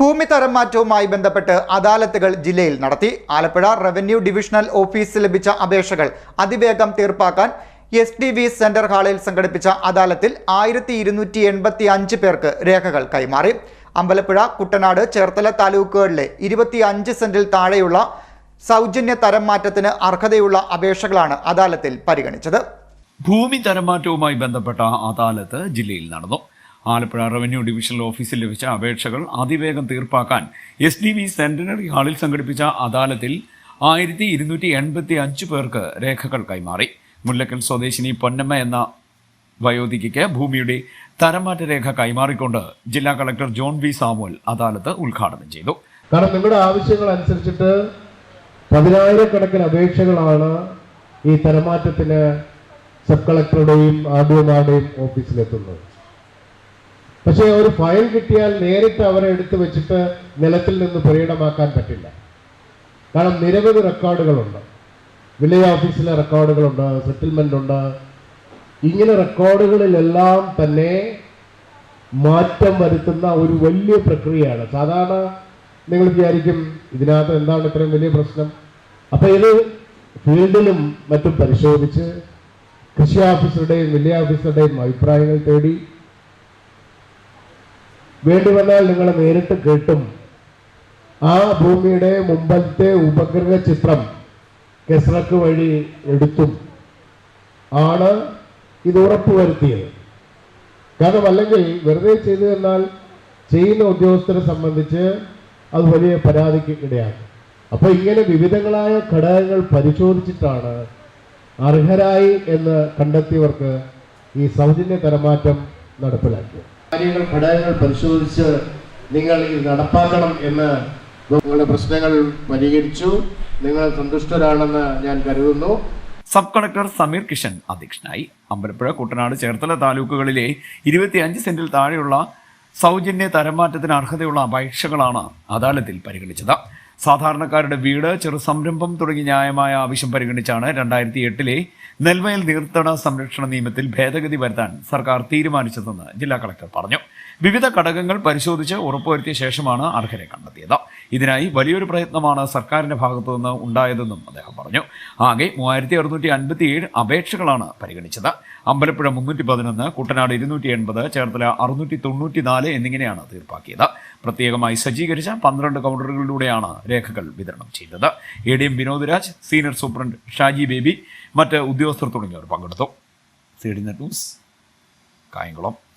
ഭൂമി തരം മാറ്റവുമായി ബന്ധപ്പെട്ട് അദാലത്തുകൾ ജില്ലയിൽ നടത്തി. ആലപ്പുഴ റവന്യൂ ഡിവിഷണൽ ഓഫീസിൽ ലഭിച്ച അപേക്ഷകൾ അതിവേഗം തീർപ്പാക്കാൻ എസ് ഡി വി സെന്റർ ഹാളിൽ സംഘടിപ്പിച്ച അദാലത്തിൽ ആയിരത്തി ഇരുന്നൂറ്റി എൺപത്തി അഞ്ച് പേർക്ക് രേഖകൾ കൈമാറി. അമ്പലപ്പുഴ കുട്ടനാട് ചേർത്തല താലൂക്കുകളിലെ ഇരുപത്തി അഞ്ച് സെന്റിൽ താഴെയുള്ള സൗജന്യ തരം മാറ്റത്തിന് അർഹതയുള്ള അപേക്ഷകളാണ് അദാലത്തിൽ പരിഗണിച്ചത്. ഭൂമി തരംമാറ്റവുമായി ബന്ധപ്പെട്ട അദാലത്ത് ജില്ലയിൽ നടന്നു. ആലപ്പുഴ റവന്യൂ ഡിവിഷണൽ ഓഫീസിൽ ലഭിച്ച അപേക്ഷകൾ അതിവേഗം തീർപ്പാക്കാൻ എസ് ഡി വി സെന്റിനറി ഹാളിൽ സംഘടിപ്പിച്ച അദാലത്തിൽ ആയിരത്തി ഇരുന്നൂറ്റി എൺപത്തി അഞ്ച് പേർക്ക് രേഖകൾ കൈമാറി. മുല്ലക്കൽ സ്വദേശിനി പൊന്നമ്മ എന്ന വയോധികയ്ക്ക് ഭൂമിയുടെ തരംമാറ്റ രേഖ കൈമാറിക്കൊണ്ട് ജില്ലാ കളക്ടർ ജോൺ വി സാമുവൽ അദാലത്ത് ഉദ്ഘാടനം ചെയ്തു. കാരണം നിങ്ങളുടെ ആവശ്യങ്ങൾ അനുസരിച്ചിട്ട് പതിനായിരക്കണക്കിന് അപേക്ഷകളാണ് ഈ തരമാറ്റത്തിന് സബ് കളക്ടറുടെയും ആദ്യമാരുടെയും ഓഫീസിലെത്തുന്നത്. പക്ഷേ ഒരു ഫയൽ കിട്ടിയാൽ നേരിട്ട് അവരെ എടുത്തു വെച്ചിട്ട് നിലത്തിൽ നിന്ന് പുരയിടമാക്കാൻ പറ്റില്ല. കാരണം നിരവധി റെക്കോർഡുകളുണ്ട്. വില്ലേജ് ഓഫീസിലെ റെക്കോർഡുകളുണ്ട് സെറ്റിൽമെന്റ് ഉണ്ട് ഇങ്ങനെ റെക്കോർഡുകളിലെല്ലാം തന്നെ മാറ്റം വരുത്തുന്ന ഒരു വലിയ പ്രക്രിയയാണ്. സാധാരണ നിങ്ങൾ വിചാരിക്കും ഇതിനകത്ത് എന്താണ് ഇത്രയും വലിയ പ്രശ്നം? അപ്പൊ ഇത് ഫീൽഡിലും മറ്റും പരിശോധിച്ച് കൃഷി ഓഫീസറുടെയും വില്ലേജ് ഓഫീസറുടെയും അഭിപ്രായങ്ങൾ തേടി വേണ്ടി വന്നാൽ നിങ്ങൾ നേരിട്ട് കേട്ടും. ആ ഭൂമിയുടെ മുമ്പത്തെ ഉപഗ്രഹ ചിത്രം കെസ്റക്ക് വഴി എടുത്തും. ആണ് ഇത് ഉറപ്പുവരുത്തിയത്. കാരണം അല്ലെങ്കിൽ വെറുതെ ചെയ്തു എന്നാൽ ചെയ്യുന്ന ഉദ്യോഗസ്ഥരെ സംബന്ധിച്ച് അത് വലിയ പരാതിക്ക് ഇടയാക്കും. അപ്പൊ ഇങ്ങനെ വിവിധങ്ങളായ ഘടകങ്ങൾ പരിശോധിച്ചിട്ടാണ് അർഹരായി എന്ന് കണ്ടെത്തിയവർക്ക് ഈ സൗജന്യ തരമാറ്റം നടപ്പിലാക്കിയത്. കാര്യങ്ങൾ ഘടകങ്ങൾ പരിശോധിച്ച് നിങ്ങൾ ഇത് നടപ്പാക്കണം എന്ന് നിങ്ങളുടെ പ്രശ്നങ്ങൾ പരിഹരിച്ചു. നിങ്ങൾ സന്തുഷ്ടരാണെന്ന് ഞാൻ കരുതുന്നു. സബ് കളക്ടർ സമീർ കിഷൻ അധ്യക്ഷനായി അമ്പലപ്പുഴ കുട്ടനാട് ചേർത്തല താലൂക്കുകളിലെ ഇരുപത്തിയഞ്ച് സെന്റിൽ താഴെയുള്ള സൗജന്യ തരംമാറ്റത്തിന് അർഹതയുള്ള അപേക്ഷകളാണ് അദാലത്തിൽ പരിഗണിച്ചത്. സാധാരണക്കാരുടെ വീട് ചെറു സംരംഭം തുടങ്ങി ന്യായമായ ആവശ്യം പരിഗണിച്ചാണ് രണ്ടായിരത്തി എട്ടിലെ നെൽവയൽ നീർത്തട സംരക്ഷണ നിയമത്തിൽ ഭേദഗതി വരുത്താൻ സർക്കാർ തീരുമാനിച്ചതെന്ന് ജില്ലാ കളക്ടർ പറഞ്ഞു. വിവിധ ഘടകങ്ങൾ പരിശോധിച്ച് ഉറപ്പുവരുത്തിയ ശേഷമാണ് അർഹരെ കണ്ടെത്തിയത്. ഇതിനായി വലിയൊരു പ്രയത്നമാണ് സർക്കാരിന്റെ ഭാഗത്തു നിന്ന് ഉണ്ടായതെന്നും അദ്ദേഹം പറഞ്ഞു. ആകെ മൂവായിരത്തി അറുന്നൂറ്റി അൻപത്തി ഏഴ് അപേക്ഷകളാണ് പരിഗണിച്ചത്. അമ്പലപ്പുഴ മുന്നൂറ്റി പതിനൊന്ന് കുട്ടനാട് ഇരുന്നൂറ്റി എൺപത് ചേർത്തല അറുന്നൂറ്റി തൊണ്ണൂറ്റി നാല് എന്നിങ്ങനെയാണ് തീർപ്പാക്കിയത്. പ്രത്യേകമായി സജ്ജീകരിച്ച പന്ത്രണ്ട് കൗണ്ടറുകളിലൂടെയാണ് രേഖകൾ വിതരണം ചെയ്തത്. A D M Vinod Raj senior superintendent Shaji Baby മറ്റ് ഉദ്യോഗസ്ഥർ തുടങ്ങിയവർ പങ്കെടുത്തു. C D news Kayamkulam.